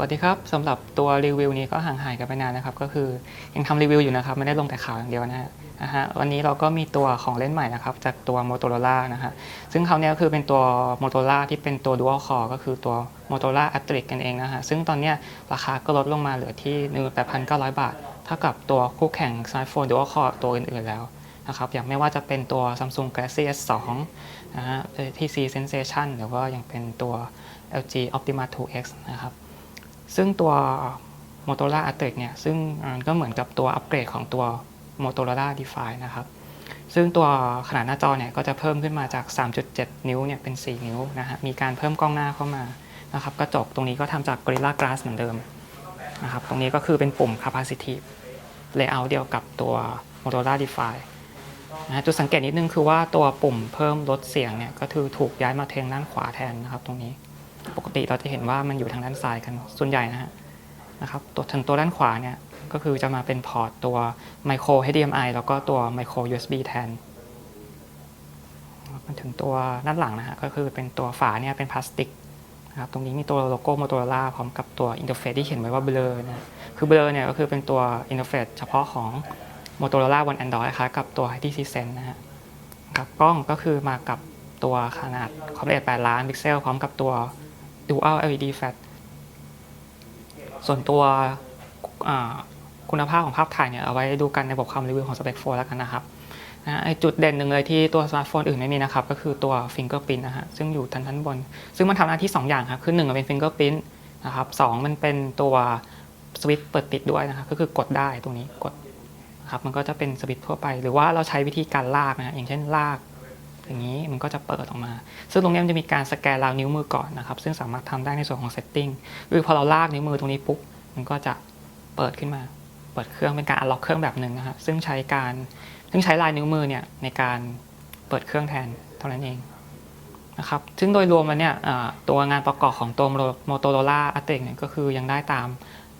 วัสดีครับสำหรับตัวรีวิวนี้ก็ห่างหายกันไปนานนะครับ ก็คือยังทำรีวิวอยู่นะครับ ไม่ได้ลงแต่ข่าวอย่างเดียวนะฮะนะฮะวันนี้เราก็มีตัวของเล่นใหม่นะครับ จากตัว Motorola นะฮะซึ่งเขาเนี้ยคือเป็นตัว Motorola ที่เป็นตัว Dual Core ก็คือตัว Motorola a t r i x กันเองนะฮะซึ่งตอนเนี้ยราคาก็ลดลงมาเหลือที่ 18,900 บาท เท่ากับตัวคู่แข่งสมาร์ทโฟน Dual Core ตัวอื่นๆแล้วนะครับอย่างไม่ว่าจะเป็นตัว Samsung Galaxy S2 นะฮะ HTC Sensation หรือว่ายังเป็นตัว LG Optima 2X นะครับ ซึ่งตัว Motorola a t r i x เนี่ยซึ่งมันก็เหมือนกับตัวอัปเกรดของตัว Motorola Defy นะครับ ซึ่งตัวขนาดหน้าจอเนี่ยก็จะเพิ่มขึ้นมาจาก 3.7 นิ้วเนี่ยเป็น 4 นิ้วนะฮะมีการเพิ่มกล้องหน้าเข้ามานะครับกระจกตรงนี้ก็ทำจาก Gorilla Glass เหมือนเดิมนะครับตรงนี้ก็คือเป็นปุ่ม capacitive layout เดียวกับตัว Motorola Defy นะฮะจุดสังเกตนิดนึงคือว่าตัวปุ่มเพิ่มลดเสียงเนี่ยก็คือถูกย้ายมาเทงด้านขวาแทนนะครับตรงนี้ ปกติเราจะเห็นว่ามันอยู่ทางด้านซ้ายกันส่วนใหญ่นะฮะนะครับตัวทางตัวด้านขวาเนี่ยก็คือจะมาเป็นพอร์ตตัว micro HDMI แล้วก็ตัว micro USB แทนมาถึงตัวด้านหลังนะฮะก็คือเป็นตัวฝาเนี่ยเป็นพลาสติกนะครับตรงนี้มีตัวโลโก้ Motorola พร้อมกับตัวอินเทอร์เฟซที่เขียนไว้ว่าเบลอนะคือเบลอเนี่ยก็คือเป็นตัวอินเทอร์เฟซเฉพาะของ Motorola บน Android คล้ายกับตัว HTC Sense นะฮะครับกล้องก็คือมากับตัวขนาดความละเอียด 8 ล้านพิกเซล พร้อมกับตัว Dual LED Flash ส่วนตัวคุณภาพของภาพถ่ายเนี่ยเอาไว้ดูกันในบทความรีวิวของ Spec 4 แล้วกันนะครับนะไอจุดเด่นหนึ่งเลยที่ตัวสมาร์ทโฟนอื่นไม่มีนะครับ ก็คือตัว Fingerprint นะฮะซึ่งอยู่ทางด้านบน ซึ่งมันทำหน้าที่ 2 อย่างครับ คือ 1 เป็น Fingerprint นะครับสองมันเป็นตัวสวิตช์เปิดปิดด้วยนะครับก็คือกดได้ตรงนี้กดนะครับมันก็จะเป็นสวิตช์ทั่วไป หรือว่าเราใช้วิธีการลากนะฮะอย่างเช่นลาก อย่างนี้มันก็จะเปิดออกมา ซึ่งตรงนี้มันจะมีการสแกนราวนิ้วมือก่อนนะครับ ซึ่งสามารถทำได้ในส่วนของ setting คือพอเราลากนิ้วมือตรงนี้ปุ๊บ มันก็จะเปิดขึ้นมา เปิดเครื่องเป็นการอัลล็อกเครื่องแบบหนึ่งนะครับ ซึ่งใช้การ ซึ่งใช้ลายนิ้วมือเนี่ยในการเปิดเครื่องแทนเท่านั้นเองนะครับ ซึ่งโดยรวมแล้วเนี่ยตัวงานประกอบของตัว Motorola a t r i x เนี่ยก็คือยังได้ตาม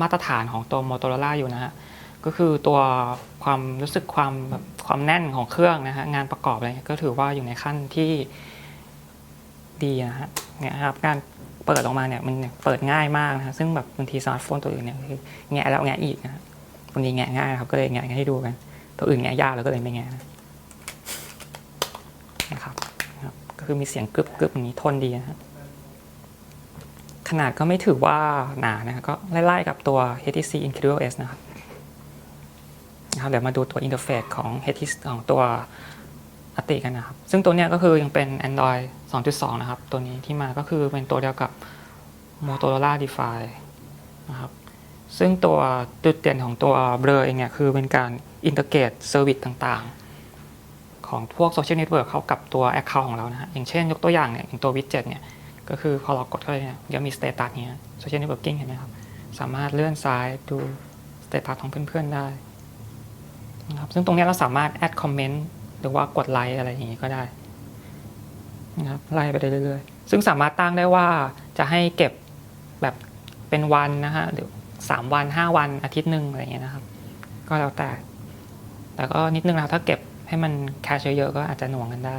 มาตรฐานของตัว Motorola อยู่นะฮะ ก็คือตัวความรู้สึกความแบบความแน่นของเครื่องนะฮะงานประกอบอะไรก็ถือว่าอยู่ในขั้นที่ดีนะฮะเนี่ยครับการเปิดออกมาเนี่ยมันเปิดง่ายมากนะฮะซึ่งแบบบางทีสมาร์ทโฟนตัวอื่นเนี่ยคือแงะแล้วแงะอีกนะฮะบางทีแงะง่ายครับก็เลยแงะให้ดูกัน ตัวอื่นแงะยากแล้วก็เลยไม่แงะนะครับนะครับก็คือมีเสียงกรึบกรึบอย่างนี้ทนดีนะฮะขนาดก็ไม่ถือว่าหนานะฮะก็ไล่ๆกับตัว HTC Incredible S นะครับ นะครับเดี๋ยวมาดูตัวอินเทอร์เฟซของ HTC ของตัวอติกันนะครับ ซึ่งตัวเนี้ยก็คือยังเป็น Android 2.2 นะครับ ตัวนี้ที่มาก็คือเป็นตัวเดียวกับ Motorola Defy นะครับ ซึ่งตัวจุดเด่นของตัวเบลอเองเนี่ยคือเป็นการอินเตอร์เกตเซอร์วิสต่างๆ ของพวกโซเชียลเน็ตเวิร์กเข้ากับตัว Account ของเรานะฮะอย่างเช่นยกตัวอย่างเนี่ยอย่างตัววิดเจ็ตเนี่ยก็คือพอเรากดเข้าไปเนี่ยจะมีสเตตัสเนี่ยโซเชียลเน็ตเวิร์กิ่งเห็นไหมครับ สามารถเลื่อนซ้ายดูสเตตัสของเพื่อนๆได้ นะครับซึ่งตรงนี้เราสามารถแอดคอมเมนต์หรือว่ากดไลค์อะไรอย่างนี้ก็ได้นะครับไล่ไปเรื่อยๆ ซึ่งสามารถตั้งได้ว่าจะให้เก็บแบบเป็นวันนะฮะหรือสามวันห้าวันอาทิตย์หนึ่งอะไรอย่างเงี้ยนะครับ ก็แล้วแต่ แต่ก็นิดนึงนะครับถ้าเก็บให้มันแคชเยอะๆก็อาจจะหน่วงกันได้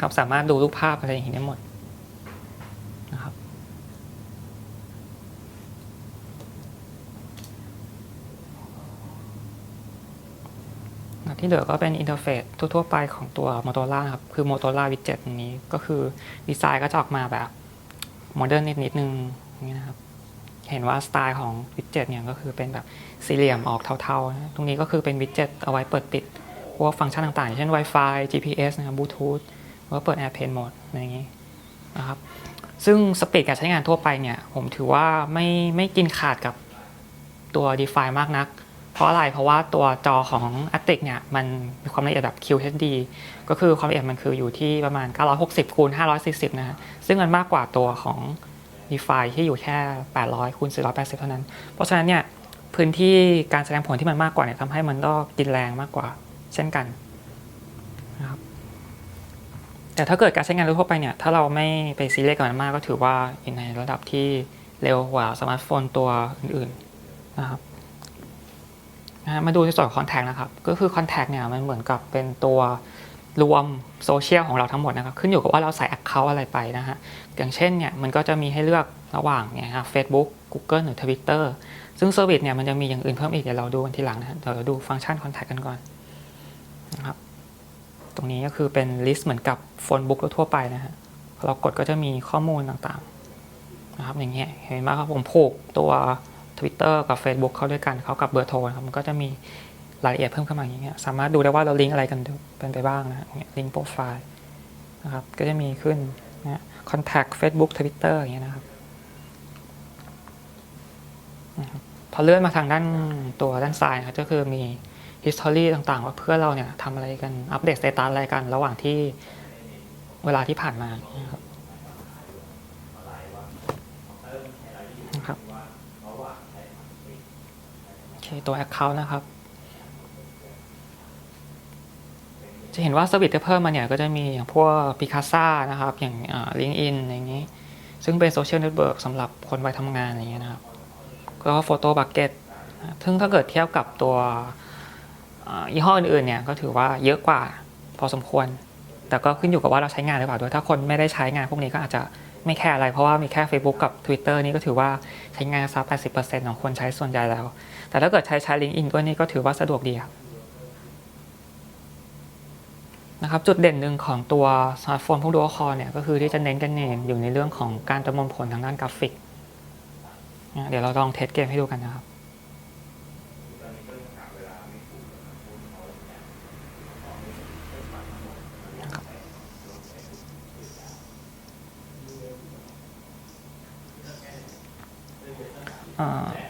ครับสามารถดูรูปภาพอะไรอย่างนี้ได้หมดนะครับ ที่เหลือก็เป็นอินเทอร์เฟซทั่วๆไปของตัว Motorola ครับ คือ Motorola Widget นี้ก็คือดีไซน์ก็จะออกมาแบบโมเดิร์นนิดนึงอย่างนี้นะครับ เห็นว่าสไตล์ของ Widget เนี่ยก็คือเป็นแบบสี่เหลี่ยมออกเทาๆนะตรงนี้ก็คือเป็น Widget เอาไว้เปิดปิดพวกฟังก์ชันต่างๆ เช่น Wi-Fi GPS นะครับ Bluetooth หรือว่าเปิด Airplane Mode อะไรอย่างนี้นะครับ ซึ่งสปีดการใช้งานทั่วไปเนี่ย ผมถือว่าไม่ไม่กินขาดกับตัว Defy มากนัก เพราะอะไร เพราะว่าตัวจอของ a t r i x เนี่ยมันมีความละเอียดแบบ QHD ก็คือความละเอียดมันคืออยู่ที่ประมาณ 960คูณ540 นะฮะ ซึ่งมันมากกว่าตัวของ DeFi ที่อยู่แค่ 800คูณ480 เท่านั้น เพราะฉะนั้นเนี่ยพื้นที่การแสดงผลที่มันมากกว่าเนี่ยทำให้มันก็กินแรงมากกว่าเช่นกันนะครับแต่ถ้าเกิดการใช้งานทั่วไปเนี่ยถ้าเราไม่ไปซีเรียสกับมันมากก็ถือว่าอยู่ในระดับที่เร็วกว่าสมาร์ทโฟนตัวอื่นๆนะครับ นะมาดูในส่วนของคอนแทคนะครับ ก็คือคอนแทคเนี่ยมันเหมือนกับเป็นตัวรวมโซเชียลของเราทั้งหมดนะครับ ขึ้นอยู่กับว่าเราใส่ Account อะไรไปนะฮะ อย่างเช่นเนี่ยมันก็จะมีให้เลือกระหว่างเนี่ยครับ Facebook Google หรือ Twitter ซึ่งเซอร์วิสเนี่ยมันจะมีอย่างอื่นเพิ่มอีก เดี๋ยวเราดูกันทีหลังนะฮะเดี๋ยวเราดูฟังก์ชัน Contact กันก่อนนะครับ ตรงนี้ก็คือเป็นลิสต์เหมือนกับโฟนบุ๊กทั่วไปนะฮะ เรากดก็จะมีข้อมูลต่างๆนะครับอย่างเงี้ย เห็นไหมครับผมผูกตัว Twitter กับ Facebook เข้าด้วยกันเขากับเบอร์โทรนะครับมันก็จะมีรายละเอียดเพิ่มขึ้นมาอย่างเงี้ยสามารถดูได้ว่าเราลิงก์อะไรกันเป็นไปบ้างนะเงี้ยลิงก์โปรไฟล์นะครับก็จะมีขึ้นนะ contact Facebook Twitter อย่างเงี้ยนะครับพอเลื่อนมาทางด้านตัวด้านซ้ายนะครับก็คือมี history ต่างๆ ว่าเพื่อเราเนี่ยทำอะไรกันอัปเดตสเตตัสอะไรกัน ระหว่างที่เวลาที่ผ่านมานะครับโอเค ตัว account นะครับ จะเห็นว่าสวิตที่เพิ่มมาเนี่ยก็จะมีอย่างพวก Picasa นะครับ อย่างลิงก์อินอย่างนี้ ซึ่งเป็นโซเชียลเน็ตเวิร์กสำหรับคนวัยทำงานอย่างเงี้ยนะครับแล้วก็โฟโต้บักเก็ตซึ่งถ้าเกิดเทียบกับตัวยี่ห้ออื่นๆเนี่ยก็ถือว่าเยอะกว่าพอสมควร แต่ก็ขึ้นอยู่กับว่าเราใช้งานหรือเปล่าด้วย ถ้าคนไม่ได้ใช้งานพวกนี้ก็อาจจะ ไม่แคร์อะไรเพราะว่ามีแค่ Facebook กับ Twitter นี่ก็ถือว่าใช้งานซับ80%ของคนใช้ส่วนใหญ่แล้ว แต่ถ้าเกิดใช้ใช้ LinkedIn ด้วยนี่ก็ถือว่าสะดวกดีครับนะครับจุดเด่นหนึ่งของตัวสมาร์ทโฟนพวกดูคอเนี่ยก็คือที่จะเน้นกันเน้นอยู่ในเรื่องของการประมวลผลทางด้านกราฟิก เดี๋ยวเราลองเทสเกมให้ดูกันนะครับ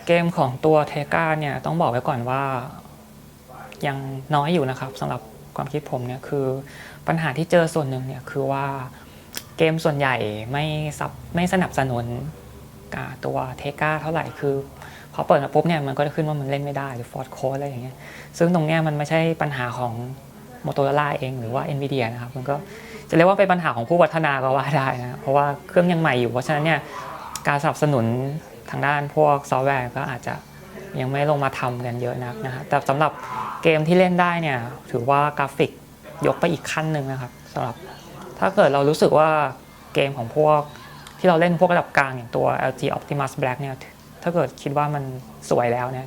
เกมของตัวเทกาเนี่ยต้องบอกไว้ก่อนว่ายังน้อยอยู่นะครับสำหรับความคิดผมเนี่ยคือปัญหาที่เจอส่วนหนึ่งเนี่ยคือว่าเกมส่วนใหญ่ไม่ซับไม่สนับสนุนตัวเทกาเท่าไหร่คือพอเปิดมาปุ๊บเนี่ยมันก็จะขึ้นว่ามันเล่นไม่ได้หรือฟอร์ดโค้ดอะไรอย่างเงี้ยซึ่งตรงเนี้ยมันไม่ใช่ปัญหาของ m o t o r o l a เองหรือว่า NVIDIA นะครับมันก็จะเรียกว่าเป็นปัญหาของผู้พัฒนาก็ว่าได้นะเพราะว่าเครื่องยังใหม่อยู่เพราะฉะนั้นเนี่ย การสนับสนุนทางด้านพวกซอฟต์แวร์ก็อาจจะยังไม่ลงมาทำกันเยอะนักนะฮะแต่สำหรับเกมที่เล่นได้เนี่ยถือว่ากราฟิกยกไปอีกขั้นหนึ่งนะครับสำหรับถ้าเกิดเรารู้สึกว่าเกมของพวกที่เราเล่นพวกระดับกลางอย่างตัว LG Optimus Black เนี่ยถ้าเกิดคิดว่ามันสวยแล้วเนี่ย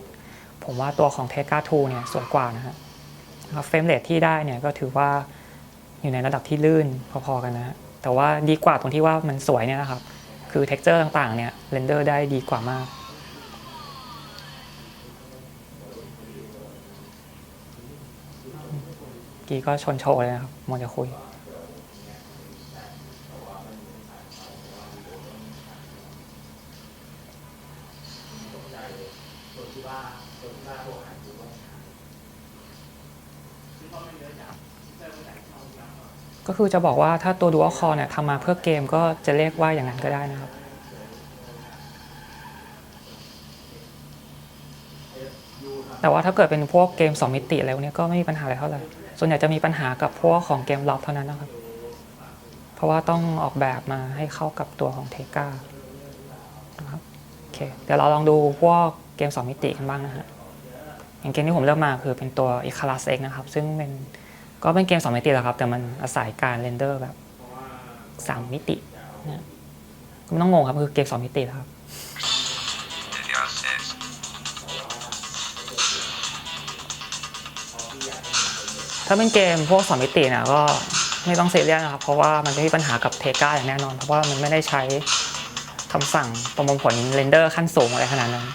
ผมว่าตัวของ Tega 2เนี่ยสวยกว่านะฮะเฟรมเรทที่ได้เนี่ยก็ถือว่าอยู่ในระดับที่ลื่นพอๆกันนะฮะแต่ว่าดีกว่าตรงที่ว่ามันสวยเนี่ยนะครับ คือ texture ต่างๆ เนี่ยเรนเดอร์ได้ดีกว่ามาก กี้ก็ชนโชว์เลยนะครับมองจะคุย ก็คือจะบอกว่าถ้าตัว Dual Core เนี่ยทำมาเพื่อเกมก็จะเรียกว่าอย่างนั้นก็ได้นะครับ แต่ว่าถ้าเกิดเป็นพวกเกม 2 มิติอะไรพวกนี้ก็ไม่มีปัญหาอะไรเท่าไหร่ ส่วนใหญ่จะมีปัญหากับพวกของเกมล็อบเท่านั้นนะครับ เพราะว่าต้องออกแบบมาให้เข้ากับตัวของเทกานะครับโอเคเดี๋ยวเราลองดูพวกเกม 2 มิติกันบ้างนะฮะอย่างเกมที่ผมเลือกมาคือเป็นตัว e c l a s X นะครับ ซึ่งเป็น ก็เป็นเกม2มิติแหละครับ แต่มันอาศัยการเรนเดอร์แบบ3มิตินะก็ไม่ต้องงงครับมันคือเกม2มิติแล้วครับถ้าเป็นเกมพวก2มิติเนี่ยก็ไม่ต้องเสียเรียสนะครับ เพราะว่ามันจะมีปัญหากับเทก้าอย่างแน่นอน เพราะว่ามันไม่ได้ใช้คำสั่งประมวลผลเรนเดอร์ขั้นสูงอะไรขนาดนั้น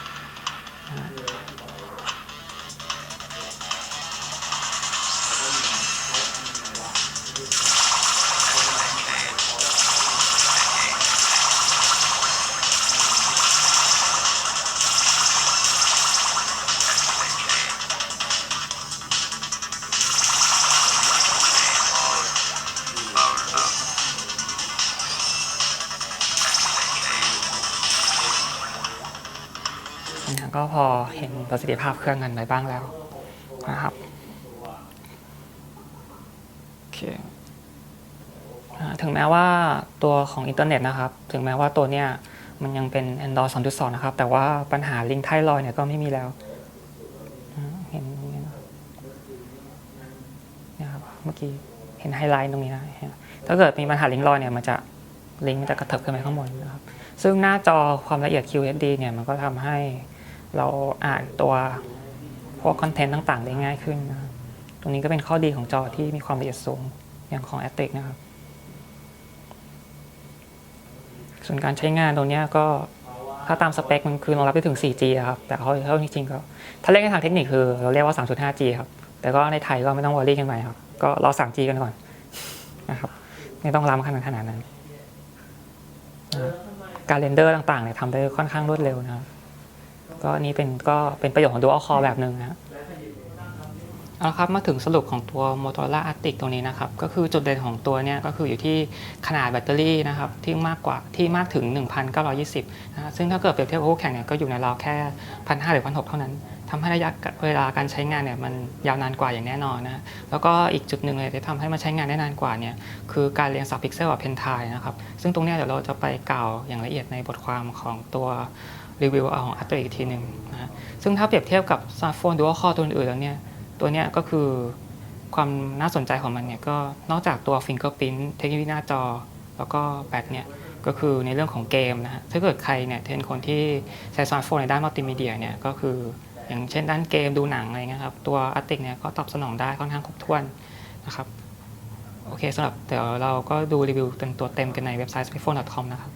นะก็พอเห็นประสิทธิภาพเครื่องกันไปบ้างแล้วนะครับโอเคถึงแม้ว่าตัวของอินเทอร์เน็ตนะครับ ถึงแม้ว่าตัวเนี้ยมันยังเป็น Android 2.2 นะครับ แต่ว่าปัญหาลิงก์ไทลอยเนี่ยก็ไม่มีแล้วเห็นนี้นะนะครับเมื่อกี้เห็นไฮไลท์ตรงนี้นะถ้าเกิดมีปัญหาลิงก์ลอยเนี่ยมันจะลิงก์มันจะกระเถิบขึ้นไปข้างบนนะครับ ซึ่งหน้าจอความละเอียด QHD เนี่ยมันก็ทำให้ เราอ่านตัวพวกคอนเทนต์ต่าง ๆ ได้ง่ายขึ้นนะครับตรงนี้ก็เป็นข้อดีของจอที่มีความละเอียดสูงอย่างของ a t t i c นะครับ ส่วนการใช้งานตรงนี้ก็ถ้าตามสเปคมันคือรองรับได้ถึง 4G อะครับ แต่เขาเขาจริงๆก็ถ้าเล่นในทางเทคนิคคือเราเรียกว่า 3.5G ครับ แต่ก็ในไทยก็ไม่ต้องวอรี่กันไปครับ ก็รอ 3G กันก่อนนะครับ ไม่ต้องล้ำขนาดขนาดนั้น การเรนเดอร์ต่างๆเนี่ยทำได้ค่อนข้างรวดเร็วนะครับ ก็อันนี้เป็นก็เป็นประโยชน์ของ Dual Core แบบหนึ่งนะเอาละครับมาถึงสรุปของตัว Motorola Arctic ตรงนี้นะครับ ก็คือจุดเด่นของตัวเนี้ยก็คืออยู่ที่ขนาดแบตเตอรี่นะครับ ที่มากกว่าที่มากถึง 1,920นะฮะซึ่งถ้าเกิดเปรียบเทียบกับคู่แข่งเนี่ยก็อยู่ในราวแค่ 1,500 หรือ 1,600 เท่านั้นทำให้ระยะเวลาการใช้งานเนี่ยมันยาวนานกว่าอย่างแน่นอนนะแล้วก็อีกจุดหนึ่งเลยที่ทำให้มันใช้งานได้นานกว่าเนี่ยคือการเรียงสับพิกเซลกับเพนทายนะครับซึ่งตรงนี้เดี๋ยวเราจะไปกล่าวอย่างละเอียดในบทความของตัว รีวิวเอาของ Arctic อีกทีหนึ่งนะฮะซึ่งถ้าเปรียบเทียบกับสมาร์ทโฟน Dual Core ตัวอื่นๆแล้วเนี่ยตัวเนี้ยก็คือความน่าสนใจของมันเนี่ยก็นอกจากตัว Fingerprint เทคโนโลยีหน้าจอ แล้วก็แบตเนี่ยก็คือในเรื่องของเกมนะฮะถ้าเกิดใครเนี่ยเป็นคนที่ใช้สมาร์ทโฟนในด้านมัลติมีเดียเนี่ยก็คืออย่างเช่นด้านเกมดูหนังอะไรเงี้ยครับ ตัว Arctic เนี่ยก็ตอบสนองได้ค่อนข้างครบถ้วนนะครับ โอเคสำหรับเดี๋ยวเราก็ดูรีวิวเป็นตัวเต็มกันในเว็บไซต์ smartphone.com นะครับ